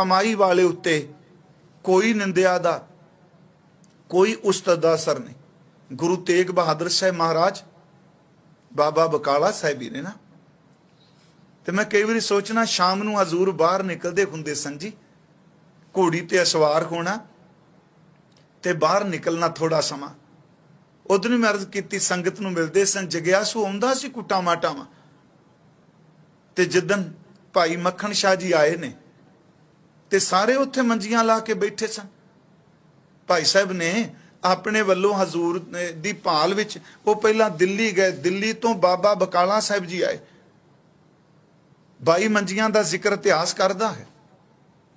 ਕਮਾਈ ਵਾਲੇ ਉੱਤੇ ਕੋਈ ਨਿੰਦਿਆ ਦਾ, ਕੋਈ ਉਸਤਤ ਦਾ ਅਸਰ ਨਹੀਂ। ਗੁਰੂ ਤੇਗ ਬਹਾਦਰ ਸਾਹਿਬ ਮਹਾਰਾਜ, ਬਾਬਾ ਬਕਾਲਾ ਸਾਹਿਬ ਹੀ ਨੇ ਨਾ। ਤੇ ਮੈਂ ਕਈ ਵਾਰੀ ਸੋਚਣਾ, ਸ਼ਾਮ ਨੂੰ ਹਜ਼ੂਰ ਬਾਹਰ ਨਿਕਲਦੇ ਹੁੰਦੇ ਸਨ ਜੀ। ਘੋੜੀ ਤੇ ਅਸਵਾਰ ਹੋਣਾ ਤੇ ਬਾਹਰ ਨਿਕਲਣਾ ਥੋੜਾ ਸਮਾਂ। ਉਦੋਂ ਮੈਂ ਅਰਜ਼ ਕੀਤੀ, ਸੰਗਤ ਨੂੰ ਮਿਲਦੇ ਸਨ, ਜਗਿਆਸੂ ਆਉਂਦਾ ਸੀ ਕੁੱਟਾ ਮਾਟਾਵਾਂ ਤੇ ਜਿੱਦਨ ਭਾਈ ਮੱਖਣ ਸ਼ਾਹ ਜੀ ਆਏ ਨੇ ਤੇ ਸਾਰੇ ਉੱਥੇ ਮੰਜੀਆਂ ਲਾ ਕੇ ਬੈਠੇ ਸਨ। ਭਾਈ ਸਾਹਿਬ ਨੇ ਆਪਣੇ ਵੱਲੋਂ ਹਜ਼ੂਰ ਦੀ ਭਾਲ ਵਿੱਚ ਉਹ ਪਹਿਲਾਂ ਦਿੱਲੀ ਗਏ। ਦਿੱਲੀ ਤੋਂ ਬਾਬਾ ਬਕਾਲਾ ਸਾਹਿਬ ਜੀ ਆਏ। ਬਾਈ ਮੰਜੀਆਂ ਦਾ ਜ਼ਿਕਰ ਇਤਿਹਾਸ ਕਰਦਾ ਹੈ।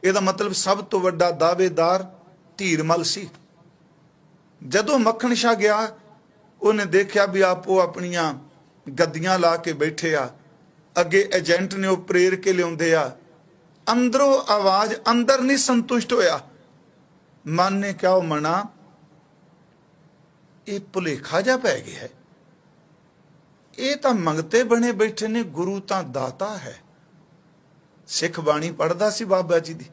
ਇਹਦਾ ਮਤਲਬ ਸਭ ਤੋਂ ਵੱਡਾ ਦਾਅਵੇਦਾਰ ਧੀਰਮਲ ਸੀ। ਜਦੋਂ ਮੱਖਣ ਸ਼ਾਹ ਗਿਆ, ਉਹਨੇ ਦੇਖਿਆ ਵੀ ਆਪੋ ਆਪਣੀਆਂ ਗੱਦੀਆਂ ਲਾ ਕੇ ਬੈਠੇ ਆ। ਅੱਗੇ ਏਜੰਟ ਨੇ ਉਹ ਪ੍ਰੇਰ ਕੇ ਲਿਆਉਂਦੇ ਆ। ਅੰਦਰੋਂ ਆਵਾਜ਼ ਅੰਦਰ ਨਹੀਂ ਸੰਤੁਸ਼ਟ ਹੋਇਆ। ਮਨ ਨੇ ਕਿਹਾ, ਉਹ ਮਨਾ, ਇਹ ਭੁਲੇਖਾ ਜਾ ਪੈ ਗਿਆ ਹੈ। ਇਹ ਤਾਂ ਮੰਗਤੇ ਬਣੇ ਬੈਠੇ ਨੇ, ਗੁਰੂ ਤਾਂ ਦਾਤਾ ਹੈ। ਸਿੱਖ ਬਾਣੀ ਪੜਦਾ ਸੀ ਬਾਬਾ ਜੀ ਦੀ।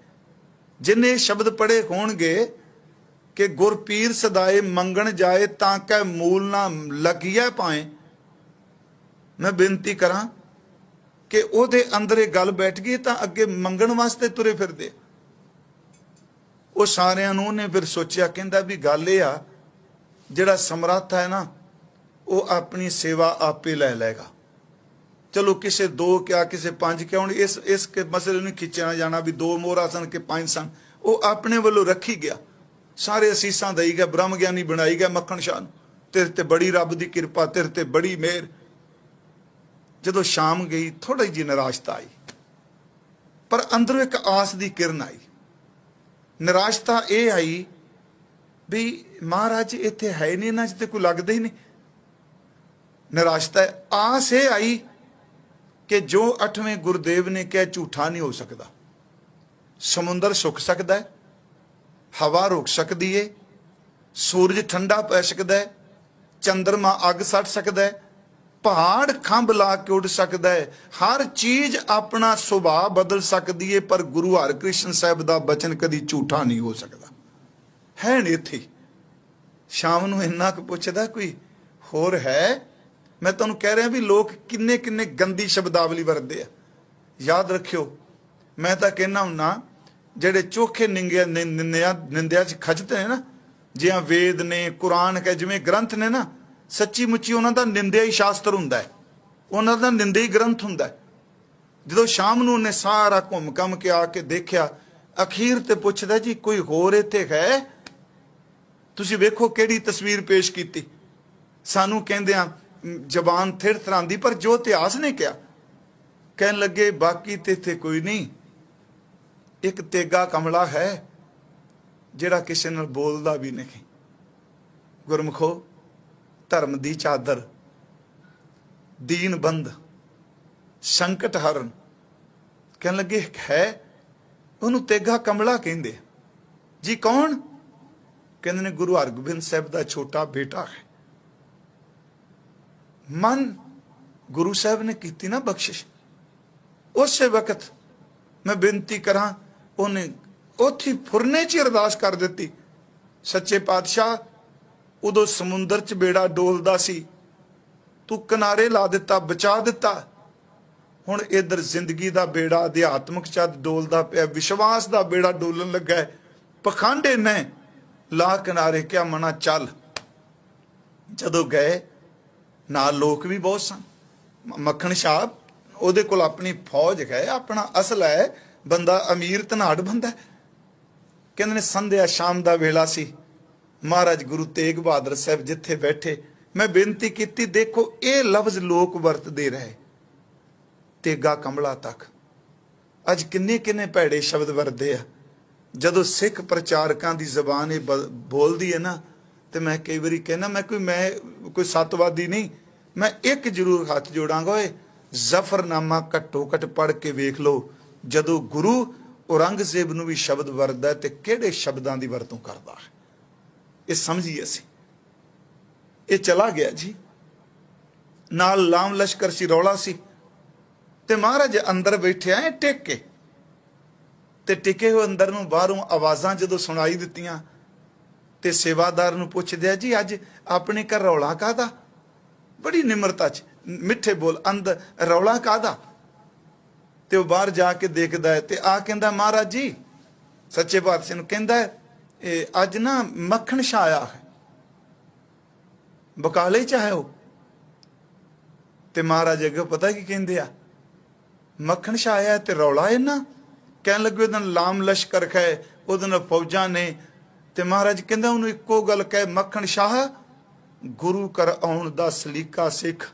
ਜਿਨੇ ਸ਼ਬਦ ਪੜੇ ਹੋਣਗੇ ਕਿ ਗੁਰਪੀਰ ਸਦਾਏ ਮੰਗਣ ਜਾਏ ਤਾਂ ਕੈ ਮੂਲ ਨਾ ਲੱਗਿਆ ਪਾਏ। ਮੈਂ ਬੇਨਤੀ ਕਰਾਂ ਕਿ ਉਹਦੇ ਅੰਦਰ ਇਹ ਗੱਲ ਬੈਠ ਗਈ ਤਾਂ ਅੱਗੇ ਮੰਗਣ ਵਾਸਤੇ ਤੁਰੇ ਫਿਰਦੇ ਉਹ ਸਾਰਿਆਂ ਨੂੰ ਉਹਨੇ ਫਿਰ ਸੋਚਿਆ, ਕਹਿੰਦਾ ਵੀ ਗੱਲ ਇਹ ਆ, ਜਿਹੜਾ ਸਮਰੱਥ ਹੈ ਨਾ, ਉਹ ਆਪਣੀ ਸੇਵਾ ਆਪੇ ਲੈ ਲਏਗਾ। ਚਲੋ ਕਿਸੇ ਦੋ ਕਿਆ, ਕਿਸੇ ਪੰਜ ਕਿਆ, ਹੁਣ ਇਸ ਇਸ ਕੇ ਮਸਲੇ ਨੂੰ ਖਿੱਚਣਾ ਜਾਣਾ ਵੀ ਦੋ ਮੋਹਰਾ ਸਨ ਕਿ ਪੰਜ ਸਨ। ਉਹ ਆਪਣੇ ਵੱਲੋਂ ਰੱਖੀ ਗਿਆ। ਸਾਰੇ ਅਸੀਸਾਂ ਦੇਈ ਗਿਆ ਬ੍ਰਹਮ ਗਿਆਨੀ ਬਣਾਈ ਗਿਆ ਮੱਖਣ ਸ਼ਾਹ ਨੂੰ। ਤੇਰੇ ਤੇ ਬੜੀ ਰੱਬ ਦੀ ਕਿਰਪਾ, ਤੇਰੇ ਤੇ ਬੜੀ ਮਿਹਰ। ਜਦੋਂ ਸ਼ਾਮ ਗਈ ਥੋੜੀ ਜਿਹੀ ਨਿਰਾਸ਼ਤਾ ਆਈ। ਪਰ ਅੰਦਰੋਂ ਇੱਕ ਆਸ ਦੀ ਕਿਰਨ ਆਈ। ਨਿਰਾਸ਼ਤਾ ਇਹ ਆਈ ਵੀ ਮਹਾਰਾਜ, ਇੱਥੇ ਹੈ ਨਹੀਂ, ਇਹਨਾਂ 'ਚ ਜਿੱਤੇ ਕੋਈ ਲੱਗਦਾ ਹੀ ਨਹੀਂ। ਨਿਰਾਸ਼ਤਾ, ਆਸ ਇਹ ਆਈ ਕਿ ਜੋ ਅਠਵੇਂ ਗੁਰਦੇਵ ਨੇ ਕਿਹਾ, ਝੂਠਾ ਨਹੀਂ ਹੋ ਸਕਦਾ। ਸਮੁੰਦਰ ਸੁੱਕ ਸਕਦਾ ਹੈ, ਹਵਾ ਰੁਕ ਸਕਦੀ ਏ, ਸੂਰਜ ਠੰਡਾ ਪੈ ਸਕਦਾ ਹੈ ਚੰ드ਰਮਾ ਅੱਗ ਸੜ ਸਕਦਾ ਹੈ ਪਹਾੜ ਖੰਭ ਲਾ ਕੇ ਉੱਡ ਸਕਦਾ ਹੈ। ਹਰ ਚੀਜ਼ ਆਪਣਾ ਸੁਭਾਅ ਬਦਲ ਸਕਦੀ ਹੈ ਪਰ ਗੁਰੂ ਹਰਕ੍ਰਿਸ਼ਨ ਸਾਹਿਬ ਦਾ ਬਚਨ ਕਦੀ ਝੂਠਾ ਨਹੀਂ ਹੋ ਸਕਦਾ। ਹੈ ਨਹੀਂ ਇੱਥੇ। ਸ਼ਾਮ ਨੂੰ ਇੰਨਾ ਕੁ ਪੁੱਛਦਾ ਕੋਈ ਹੋਰ ਹੈ? ਮੈਂ ਤੁਹਾਨੂੰ ਕਹਿ ਰਿਹਾ ਵੀ ਲੋਕ ਕਿੰਨੇ ਕਿੰਨੇ ਗੰਦੀ ਸ਼ਬਦਾਵਲੀ ਵਰਤਦੇ ਆ। ਯਾਦ ਰੱਖਿਓ, ਮੈਂ ਤਾਂ ਕਹਿਣਾ ਹੁੰਨਾ, ਜਿਹੜੇ ਚੋਖੇ ਨਿੰਗਿਆ ਨਿੰਦਿਆ ਨਿੰਦਿਆ ਚ ਖੱਜਦੇ ਨੇ ਨਾ ਜਿਵੇਂ ਵੇਦ ਨੇ, ਕੁਰਾਨ ਕਹੇ, ਜਿਵੇਂ ਗ੍ਰੰਥ ਨੇ ਨਾ ਸੱਚੀ ਮੁੱਚੀ ਉਹਨਾਂ ਦਾ ਨਿੰਦਿਆ ਹੀ ਸ਼ਾਸਤਰ ਹੁੰਦਾ ਹੈ। ਉਹਨਾਂ ਦਾ ਨਿੰਦਿਆ ਹੀ ਗ੍ਰੰਥ ਹੁੰਦਾ ਹੈ। ਜਦੋਂ ਸ਼ਾਮ ਨੂੰ ਉਹਨੇ ਸਾਰਾ ਘੁੰਮ ਕੰਮ ਕੇ ਆ ਕੇ ਦੇਖਿਆ, ਅਖੀਰ ਤੇ ਪੁੱਛਦਾ, ਜੀ, ਕੋਈ ਹੋਰ ਇੱਥੇ ਹੈ? ਤੁਸੀਂ ਵੇਖੋ ਕਿਹੜੀ ਤਸਵੀਰ ਪੇਸ਼ ਕੀਤੀ। ਸਾਨੂੰ ਕਹਿੰਦੇ ਆ ਜ਼ਬਾਨ ਥਿਰ ਥਰਾਂਦੀ ਪਰ ਜੋ ਇਤਿਹਾਸ ਨੇ ਕਿਹਾ। ਕਹਿਣ ਲੱਗੇ, ਬਾਕੀ ਤੇ ਇੱਥੇ ਕੋਈ ਨਹੀਂ। ਇੱਕ ਤੇਗਾ ਕਮਲਾ ਹੈ, ਜਿਹੜਾ ਕਿਸੇ ਨਾਲ ਬੋਲਦਾ ਵੀ ਨਹੀਂ। ਗੁਰਮਖੋ ਧਰਮ ਦੀ ਚਾਦਰ ਦੀਨ ਬੰਦ ਸੰਕਟ ਹਰਨ। ਕਹਿਣ ਲੱਗੇ ਹੈ, ਉਹਨੂੰ ਤੇਗਾ ਕਮਲਾ ਕਹਿੰਦੇ ਜੀ ਕੌਣ? ਕਹਿੰਦੇ ਨੇ ਗੁਰੂ ਹਰਗੋਬਿੰਦ ਸਾਹਿਬ ਦਾ ਛੋਟਾ ਬੇਟਾ ਹੈ। ਮਨ ਗੁਰੂ ਸਾਹਿਬ ਨੇ ਕੀਤੀ ਨਾ ਬਖਸ਼ਿਸ਼। ਉਸੇ ਵਕਤ ਮੈਂ ਬੇਨਤੀ ਕਰਾਂ, ਉਹਨੇ ਉਥੀ ਫੁਰਨੇ 'ਚ ਅਰਦਾਸ ਕਰ ਦਿੱਤੀ। ਸੱਚੇ ਪਾਤਸ਼ਾਹ ਉਦੋਂ ਸਮੁੰਦਰ 'ਚ ਬੇੜਾ ਡੋਲਦਾ ਸੀ। ਤੂੰ ਕਿਨਾਰੇ ਲਾ ਦਿੱਤਾ, ਬਚਾ ਦਿੱਤਾ। ਹੁਣ ਇਧਰ ਜ਼ਿੰਦਗੀ ਦਾ ਬੇੜਾ, ਅਧਿਆਤਮਕ ਚੱਦ ਡੋਲਦਾ ਪਿਆ, ਵਿਸ਼ਵਾਸ ਦਾ ਬੇੜਾ ਡੋਲਣ ਲੱਗਾ ਹੈ। ਪਖੰਡ ਨੇ ਲਾ ਕਿਨਾਰੇ ਕਿਆ ਮਨਾ, ਚੱਲ। ਜਦੋਂ ਗਏ, ਨਾਲ ਲੋਕ ਵੀ ਬਹੁਤ ਸਨ। ਮੱਖਣ ਸ਼ਾਹ, ਉਹਦੇ ਕੋਲ ਆਪਣੀ ਫੌਜ ਹੈ, ਆਪਣਾ ਅਸਲ ਹੈ। ਬੰਦਾ ਅਮੀਰ ਧਨਾੜ ਬੰਦਾ ਕਹਿੰਦੇ ਨੇ, ਸੰਧਿਆ ਸ਼ਾਮ ਦਾ ਵੇਲਾ ਸੀ। ਮਹਾਰਾਜ ਗੁਰੂ ਤੇਗ ਬਹਾਦਰ ਸਾਹਿਬ ਜਿੱਥੇ ਬੈਠੇ, ਮੈਂ ਬੇਨਤੀ ਕੀਤੀ, ਦੇਖੋ, ਇਹ ਲਫ਼ਜ਼ ਲੋਕ ਵਰਤਦੇ ਰਹੇ। ਤੇਗਾ ਕਮਲਾ ਤੱਕ। ਅੱਜ ਕਿੰਨੇ ਕਿੰਨੇ ਭੈੜੇ ਸ਼ਬਦ ਵਰਦੇ ਆ। ਜਦੋਂ ਸਿੱਖ ਪ੍ਰਚਾਰਕਾਂ ਦੀ ਜ਼ਬਾਨ ਇਹ ਬੋਲਦੀ ਹੈ ਨਾ, ਤੇ ਮੈਂ ਕਈ ਵਾਰੀ ਕਹਿੰਦਾ, ਮੈਂ ਕੋਈ ਮੈਂ ਕੋਈ ਸਤਵਾਦੀ ਨਹੀਂ, ਮੈਂ ਇੱਕ ਜ਼ਰੂਰ ਹੱਥ ਜੋੜਾਂਗਾ, ਓਏ, ਜ਼ਫਰਨਾਮਾ ਘੱਟੋ ਘੱਟ ਪੜ੍ਹ ਕੇ ਵੇਖ ਲਓ, ਜਦੋਂ ਗੁਰੂ ਔਰੰਗਜ਼ੇਬ ਨੂੰ ਵੀ ਸ਼ਬਦ ਵਰਦਾ ਤੇ ਕਿਹੜੇ ਸ਼ਬਦਾਂ ਦੀ ਵਰਤੋਂ ਕਰਦਾ ਹੈ। ਇਹ ਸਮਝੀਏ ਅਸੀਂ। ਇਹ ਚਲਾ ਗਿਆ ਜੀ। ਨਾਲ ਲਾਮ ਲਸ਼ਕਰ ਸੀ ਰੌਲਾ ਸੀ। ਤੇ ਮਹਾਰਾਜ ਅੰਦਰ ਬੈਠਿਆ ਹੈ ਟਿਕ। ਕੇ ਤੇ ਟਿਕੇ ਹੋਏ ਅੰਦਰ ਨੂੰ ਬਾਹਰੋਂ ਆਵਾਜ਼ਾਂ ਜਦੋਂ ਸੁਣਾਈ ਦਿੱਤੀਆਂ ਤੇ ਸੇਵਾਦਾਰ ਨੂੰ ਪੁੱਛਦੇ ਜੀ ਅੱਜ ਆਪਣੇ ਘਰ ਰੌਲਾ ਕਾਦਾ ਬੜੀ ਨਿਮਰਤਾ ਚ ਮਿੱਠੇ ਬੋਲ ਅੰਦਰ ਰੌਲਾ ਕਾਦਾ ਤੇ ਉਹ ਬਾਹਰ ਜਾ ਕੇ ਦੇਖਦਾ ਹੈ ਤੇ ਆ ਕਹਿੰਦਾ ਮਹਾਰਾਜ ਜੀ ਸੱਚੇ ਪਾਤਸ਼ਾਹ ਨੂੰ ਕਹਿੰਦਾ ਹੈ, ਅੱਜ ਨਾ ਮੱਖਣ ਛਾਇਆ ਹੈ। ਬਕਾਲੇ ਚ ਹੈ ਉਹ। ਤੇ ਮਹਾਰਾਜ ਅੱਗੇ ਪਤਾ ਕੀ ਕਹਿੰਦੇ ਆ? ਮੱਖਣ ਛਾਇਆ ਤੇ ਰੌਲਾ ਇਹਨਾਂ ਕਹਿਣ ਲੱਗੇ ਉਹਦਾਂ ਲਾਮ ਲਸ਼ਕਰ ਹੈ ਉਹਦੇ ਨਾਲ ਫੌਜਾਂ ਨੇ। ਤੇ ਮਹਾਰਾਜ ਕਹਿੰਦਾ ਉਹਨੂੰ ਇੱਕੋ ਗੱਲ ਕਹਿ, ਮੱਖਣ ਸ਼ਾਹ ਗੁਰੂ ਕਰ ਆਉਣ ਦਾ ਸਲੀਕਾ ਸਿੱਖ।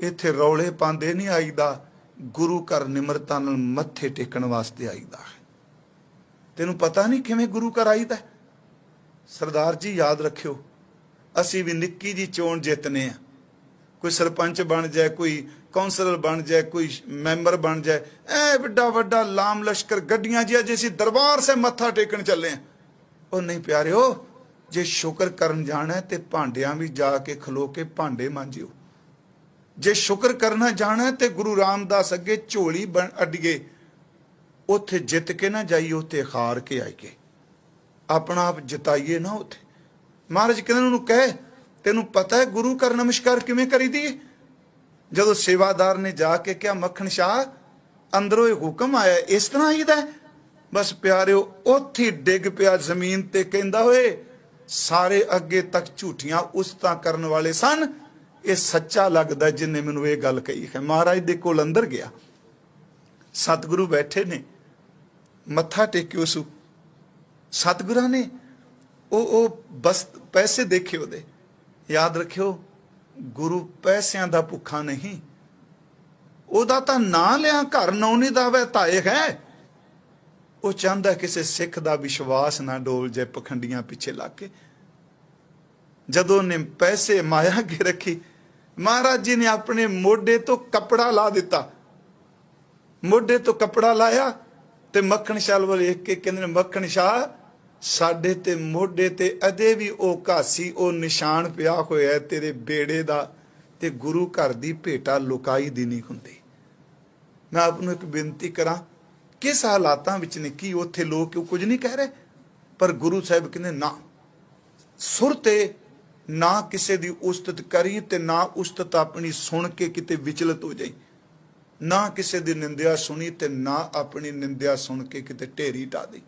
ਇੱਥੇ ਰੌਲੇ ਪਾਉਂਦੇ ਨਹੀਂ ਆਈਦਾ। ਗੁਰੂ ਘਰ ਨਿਮਰਤਾ ਨਾਲ ਮੱਥੇ ਟੇਕਣ ਵਾਸਤੇ ਆਈਦਾ ਹੈ। ਤੈਨੂੰ ਪਤਾ ਨਹੀਂ ਕਿਵੇਂ ਗੁਰੂ ਘਰ ਆਈਦਾ ਹੈ? ਸਰਦਾਰ ਜੀ, ਯਾਦ ਰੱਖਿਓ, ਅਸੀਂ ਵੀ ਨਿੱਕੀ ਜੀ ਚੋਣ ਜਿੱਤਨੇ ਆ। ਕੋਈ ਸਰਪੰਚ ਬਣ ਜਾਏ, ਕੋਈ ਕੌਂਸਲਰ ਬਣ ਜਾਏ, ਕੋਈ ਮੈਂਬਰ ਬਣ ਜਾਏ, ਐ ਵੱਡਾ ਵੱਡਾ ਲਾਮ ਲਸ਼ਕਰ ਗੱਡੀਆਂ ਜੀ ਜੇ ਅਸੀਂ ਦਰਬਾਰ ਸੇ ਮੱਥਾ ਟੇਕਣ ਚੱਲੇ ਆ। ਉਹ ਨਹੀਂ ਪਿਆਰਿਓ, ਜੇ ਸ਼ੁਕਰ ਕਰਨ ਜਾਣਾ ਹੈ ਤੇ ਭਾਂਡਿਆਂ ਵੀ ਜਾ ਕੇ ਖਲੋ ਕੇ ਭਾਂਡੇ ਮਾਂਜਿਓ। ਜੇ ਸ਼ੁਕਰ ਕਰਨਾ ਜਾਣਾ ਹੈ ਤੇ ਗੁਰੂ ਰਾਮਦਾਸ ਅੱਗੇ ਝੋਲੀ ਬਣ ਅੱਡੀਏ ਉੱਥੇ ਜਿੱਤ ਕੇ ਨਾ ਜਾਈਏ, ਉੱਥੇ ਹਾਰ ਕੇ ਆਈਏ। ਆਪਣਾ ਆਪ ਜਿਤਾਈਏ ਨਾ ਉੱਥੇ। ਮਹਾਰਾਜ ਕਹਿੰਦੇ ਨੇ ਉਹਨੂੰ ਕਹੇ? ਤੈਨੂੰ ਪਤਾ ਹੈ ਗੁਰੂ ਘਰ ਨਮਸਕਾਰ ਕਿਵੇਂ ਕਰੀਦੀ ਹੈ ਜਦੋਂ ਸੇਵਾਦਾਰ ਨੇ ਜਾ ਕੇ ਕਿਹਾ, ਮੱਖਣ ਸ਼ਾਹ, ਅੰਦਰੋਂ ਇਹ ਹੁਕਮ ਆਇਆ, ਇਸ ਤਰ੍ਹਾਂ ਹੀ ਦਾ ਬਸ ਪਿਆਰਿਓ, ਉੱਥੇ ਡਿੱਗ ਪਿਆ ਜ਼ਮੀਨ ਤੇ ਕਹਿੰਦਾ ਹੋਏ, ਸਾਰੇ ਅੱਗੇ ਤੱਕ ਝੂਠੀਆਂ ਉਸਤਾਂ ਕਰਨ ਵਾਲੇ ਸਨ। ਇਹ ਸੱਚਾ ਲੱਗਦਾ ਜਿਨੇ ਮੈਨੂੰ ਇਹ ਗੱਲ ਕਹੀ ਹੈ। ਮਹਾਰਾਜ ਦੇ ਕੋਲ ਅੰਦਰ ਗਿਆ। ਸਤਿਗੁਰੂ ਬੈਠੇ ਨੇ। ਮੱਥਾ ਟੇਕਿਓ ਸੁ ਸਤਿਗੁਰਾਂ ਨੇ ਉਹ ਉਹ ਬਸ ਪੈਸੇ ਦੇਖੇ ਉਹਦੇ। ਯਾਦ ਰੱਖਿਓ, ਗੁਰੂ ਪੈਸਿਆਂ ਦਾ ਭੁੱਖਾ ਨਹੀਂ। ਉਹਦਾ ਤਾਂ ਨਾਂ ਲਿਆ, ਘਰ ਨੌਨੀ ਦਾ ਵੈ ਧਾਏ ਹੈ। ਉਹ ਚਾਹੁੰਦਾ ਕਿਸੇ ਸਿੱਖ ਦਾ ਵਿਸ਼ਵਾਸ ਨਾ ਡੋਲ ਜੇ ਪਖੰਡੀਆਂ ਪਿੱਛੇ ਲੱਗ ਕੇ। ਜਦੋਂ ਨੇ ਪੈਸੇ ਮਾਇਆ ਕੇ ਰੱਖੀ, ਮਹਾਰਾਜ ਜੀ ਨੇ ਆਪਣੇ ਮੋਢੇ ਤੋਂ ਕੱਪੜਾ ਲਾ ਦਿੱਤਾ। ਮੋਢੇ ਤੋਂ ਕੱਪੜਾ ਲਾਇਆ ਤੇ ਮੱਖਣ ਸ਼ਾਲ ਵੱਲ ਵੇਖ ਕੇ ਕਹਿੰਦੇ ਨੇ, ਮੱਖਣ ਸ਼ਾਹ ਸਾਡੇ ਤੇ ਮੋਢੇ ਤੇ ਅਜੇ ਵੀ ਉਹ ਘਾਸੀ, ਉਹ ਨਿਸ਼ਾਨ ਪਿਆ ਹੋਇਆ ਤੇਰੇ ਬੇੜੇ ਦਾ ਤੇ ਗੁਰੂ ਘਰ ਦੀ ਭੇਟਾ ਲੁਕਾਈ ਦੀ ਨਹੀਂ ਹੁੰਦੀ। ਮੈਂ ਆਪ ਨੂੰ ਇੱਕ ਬੇਨਤੀ ਕਰਾਂ, ਕਿਸ ਹਾਲਾਤਾਂ ਵਿੱਚ ਨੇ, ਕੀ ਉੱਥੇ ਲੋਕ ਕਿਉਂ ਕੁਝ ਨਹੀਂ ਕਹਿ ਰਹੇ? ਪਰ ਗੁਰੂ ਸਾਹਿਬ ਕਹਿੰਦੇ, ਨਾ, ਸੁਰ ਤੇ ਨਾ ਕਿਸੇ ਦੀ ਉਸਤਤ ਕਰੀ ਤੇ ਨਾ ਉਸਤਤ ਆਪਣੀ ਸੁਣ ਕੇ ਕਿਤੇ ਵਿਚਲਤ ਹੋ ਜਾਈ। ਨਾ ਕਿਸੇ ਦੀ ਨਿੰਦਿਆ ਸੁਣੀ ਤੇ ਨਾ ਆਪਣੀ ਨਿੰਦਿਆ ਸੁਣ ਕੇ ਕਿਤੇ ਢੇਰੀ ਢਾ ਦੇ